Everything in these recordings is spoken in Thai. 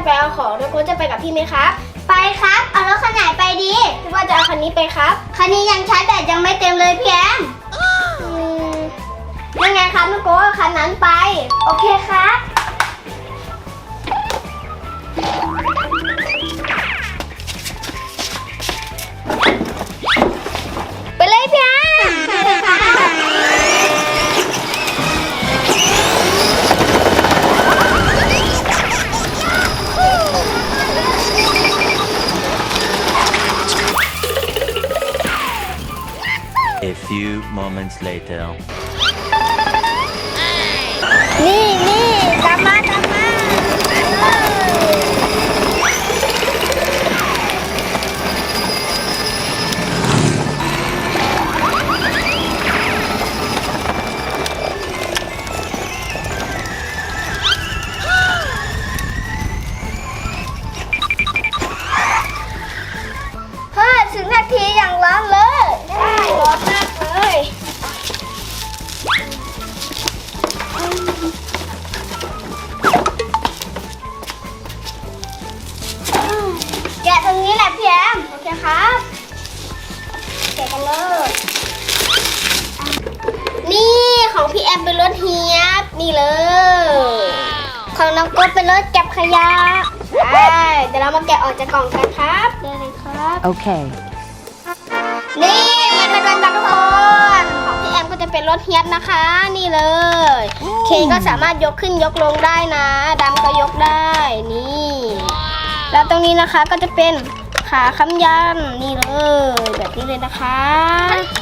จะไปเอาของน้องโก้จะไปกับพี่ไหมครับ ไปครับ เอารถคันไหนไปดี พี่ว่าจะเอาคันนี้ไปครับ คันนี้ยังใช้แบตยังไม่เต็มเลยพี่แอมอืมยังไงครับน้องโก้เอาคันนั้นไป โอเคครับ few moments later. นี่นี่ตามมาตามมาเฮ้ยถึงนาทีอย่างร้อนเลย เลยนี่ของพี่แอมเป็นรถเฮียบนี่เลย ของน้องโก้เป็นรถเก็บขยะใช่เดี๋ยวเรามาแกะออกจากกล่องกันครับได้เลยครับ Okay. นี่มันเป็นกันทุกคนของพี่แอมก็จะเป็นรถเฮียบนะคะ นี่เลย เคก็สามารถยกขึ้นยกลงได้นะดำก็ยกได้นี่ แล้วตรงนี้นะคะก็จะเป็น ขาค้ำยันนี่เลยแบบนี้เลยนะคะ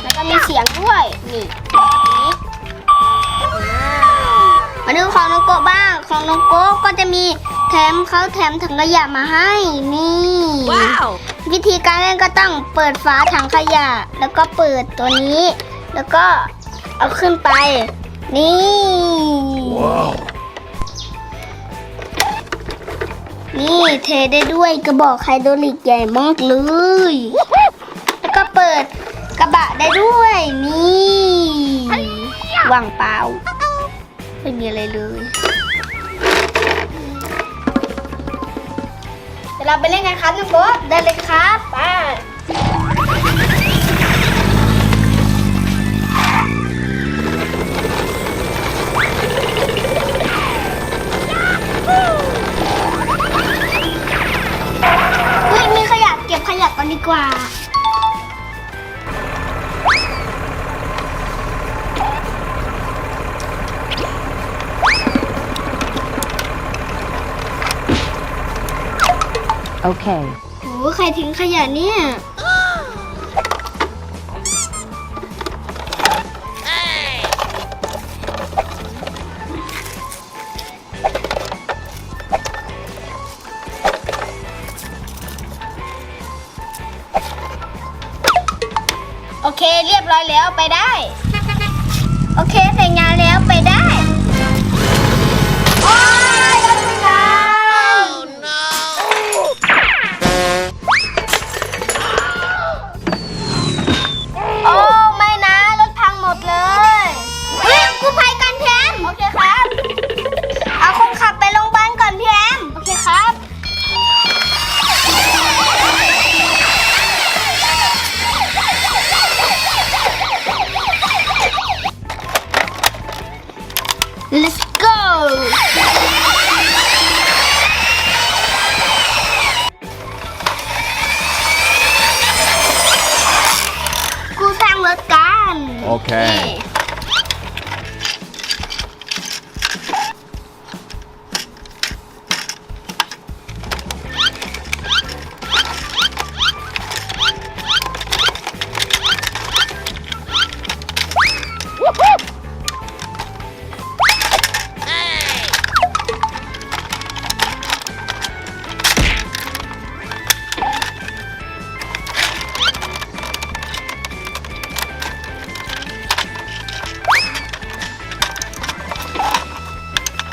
แล้วก็มีเสียงด้วยนี่แบบนี้อ่ามาดูของน้องโก้บ้างของน้องโก้ก็จะมีแถมเขาแถมถังขยะมาให้นี่ Wow. วิธีการเล่นก็ต้องเปิดฝาถังขยะ แล้วก็เปิดตัวนี้ แล้วก็เอาขึ้นไป นี่ นี่เทได้ด้วยกระบอกไฮโดรลิกใหญ่มากเลย แล้วก็เปิดกระบะได้ด้วย นี่ว่างเปล่าไม่มีอะไรเลย เดี๋ยวเราไปเล่นกันครับน้องโบ๊ทได้เลยครับไป กันดีกว่า Okay. โหใครทิ้งขยะเนี่ย เคเรียบร้อยแล้วไปได้ โอเคเสร็จง let's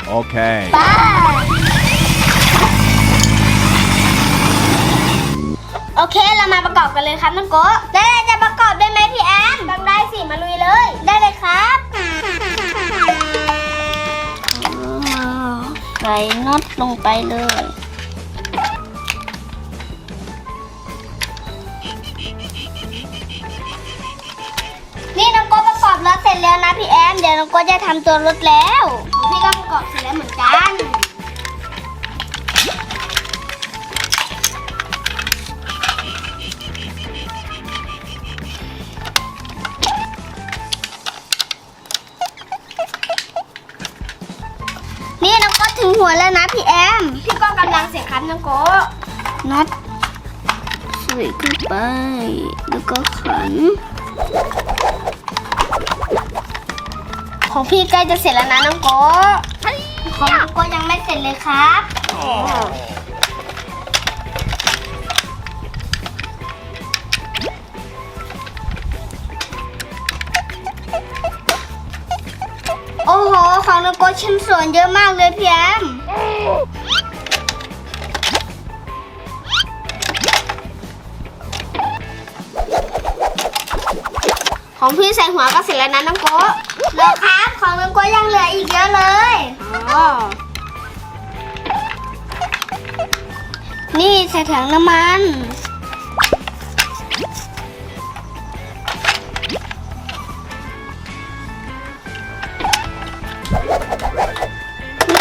โอเคโอเคเรามาประกอบกันเลยครับน้องโกะได้เลยจะประกอบได้ไหมพี่แอมต้องได้สิมาลุยเลย ได้เลยครับใส่น็อตลงไปเลย จแล้วนะพี่แอม เดี๋ยวน้องโก็จะทำตัวรถแล้วของพี่ก็ประกอบเสร็จแล้วเหมือนกัน นี่น้องโก็ถึงหัวแล้วนะพี่แอม พี่ก็กำลังเสร็จครับน้องโกน็อตใส่ขึ้นไป แล้วก็ขัน ของพี่ใกล้จะเสร็จแล้วนะน้องโกของน้องโก็ยังไม่เสร็จเลยครับโอ้โห ของน้องโก็ชิ้นส่วนเยอะมากเลยพี่แอมของพี่ใส่หัวก็เสร็จแล้วนะน้องโก แล้วครับ ของน้องโก็ยังเหลืออีกเยอะเลย อ๋อ นี่ใส่ถังน้ำมัน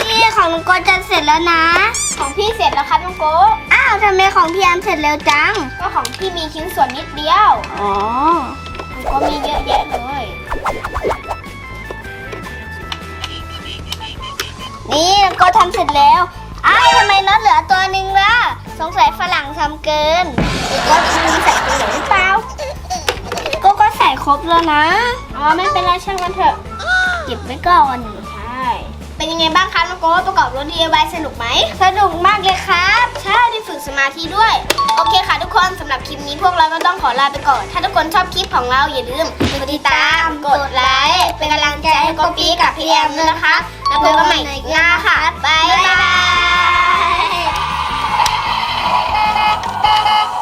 นี่ของน้องโก็จะเสร็จแล้วนะ ของพี่เสร็จแล้วครับน้องโกอ้าวทำไมของพี่แอมเสร็จเร็วจัง ก็ของพี่มีชิ้นส่วนนิดเดียว อ๋อน้องโก็มีเยอะแยะเลย นี่น้องโก็ทำเสร็จแล้วอ้าวทำไมน็อตเหลือตัวหนึ่งล่ะ สงสัยฝรั่งทำเกินก็ลืมใส่ตัวไหนหรือเปล่าก็ก็ใส่ครบแล้วนะ อ๋อไม่เป็นไรช่างมันเถอะ เก็บไว้ก่อนใช่ เป็นยังไงบ้างคะน้องโกประกอบรถ DIY สนุกไหม สนุกมากเลยครับ ใช่ได้ฝึกสมาธิด้วย โอเคค่ะทุกคนสำหรับคลิปนี้พวกเราก็ต้องขอลาไปก่อน ถ้าทุกคนชอบคลิปของเราอย่าลืมกดติดตาม กดไลค์ เป็นกำลังใจให้กอปี้กับพี่แอมด้วยนะคะ แล้วพบกันใหม่ในหน้าค่ะ บ๊ายบาย